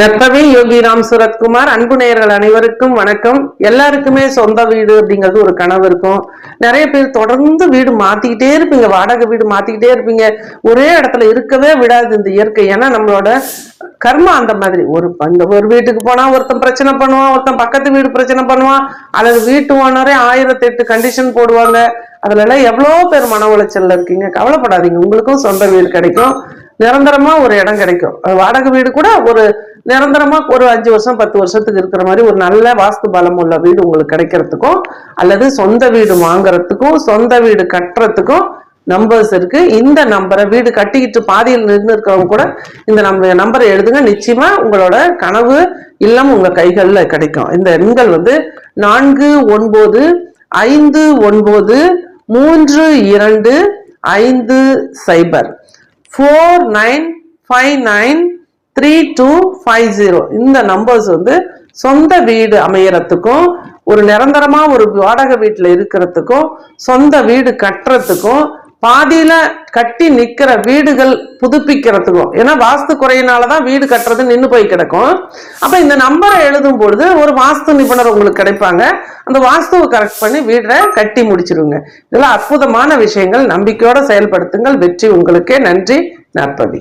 நற்பவி யோகி ராம் சுரத்குமார். அன்பு நேயர்கள் அனைவருக்கும் வணக்கம். எல்லாருக்குமே சொந்த வீடு அப்படிங்கிறது ஒரு கனவு இருக்கும். நிறைய பேர் தொடர்ந்து வீடு மாத்திக்கிட்டே இருப்பீங்க. வாடகை வீடு மாத்திக்கிட்டே இருப்பீங்க. ஒரே இடத்துல இருக்கவே விடாது இந்த இயற்கை. ஏன்னா நம்மளோட கர்மா அந்த மாதிரி. ஒரு அந்த ஒரு வீட்டுக்கு போனா ஒருத்தன் பிரச்சனை பண்ணுவான் ஒருத்தன் பக்கத்து வீடு பிரச்சனை பண்ணுவான். அல்லது வீட்டு ஓனரே ஆயிரத்தி எட்டு கண்டிஷன் போடுவாங்க. அதுல எல்லாம் எவ்வளோ பேர் மன உளைச்சல்ல இருக்கீங்க. கவலைப்படாதீங்க. உங்களுக்கும் சொந்த வீடு கிடைக்கும். நிரந்தரமா ஒரு இடம் கிடைக்கும். வாடகை வீடு கூட ஒரு நிரந்தரமா ஒரு அஞ்சு வருஷம் பத்து வருஷத்துக்கு இருக்கிற மாதிரி ஒரு நல்ல வாஸ்து பலம் உள்ள வீடு உங்களுக்கு கிடைக்கிறதுக்கும் அல்லது சொந்த வீடு வாங்குறதுக்கும் சொந்த வீடு கட்டுறதுக்கும் நம்பர்ஸ் இருக்கு. இந்த நம்பரை வீடு கட்டிக்கிட்டு பாதியில் நின்று இருக்கவங்க கூட இந்த நம்ம நம்பரை எழுதுங்க. நிச்சயமா உங்களோட கனவு இல்லம் உங்க கைகள்ல கிடைக்கும். இந்த எண்கள் வந்து நான்கு ஒன்பது ஐந்து ஒன்பது மூன்று இரண்டு ஐந்து சைபர். Four nine five nine three two five zero இந்த நம்பர்ஸ் வந்து சொந்த வீடு அமையறதுக்கும் ஒரு நிரந்தரமா ஒரு வாடகை வீட்டில் இருக்கிறதுக்கும் சொந்த வீடு கட்டுறதுக்கும் பாதியில கட்டி நிக்கிற வீடுகள் புதுப்பிக்கிறதுக்கும். ஏன்னா வாஸ்து குறையினாலதான் வீடு கட்டுறது நின்று போய் கிடக்கும். அப்ப இந்த நம்பரை எழுதும் பொழுது ஒரு வாஸ்து நிபுணர் உங்களுக்கு கிடைப்பாங்க. அந்த வாஸ்துவை கரெக்ட் பண்ணி வீடை கட்டி முடிச்சிருங்க. இதெல்லாம் அற்புதமான விஷயங்கள். நம்பிக்கையோட செயல்படுத்துங்கள். வெற்றி உங்களுக்கே. நன்றி. நற்பவி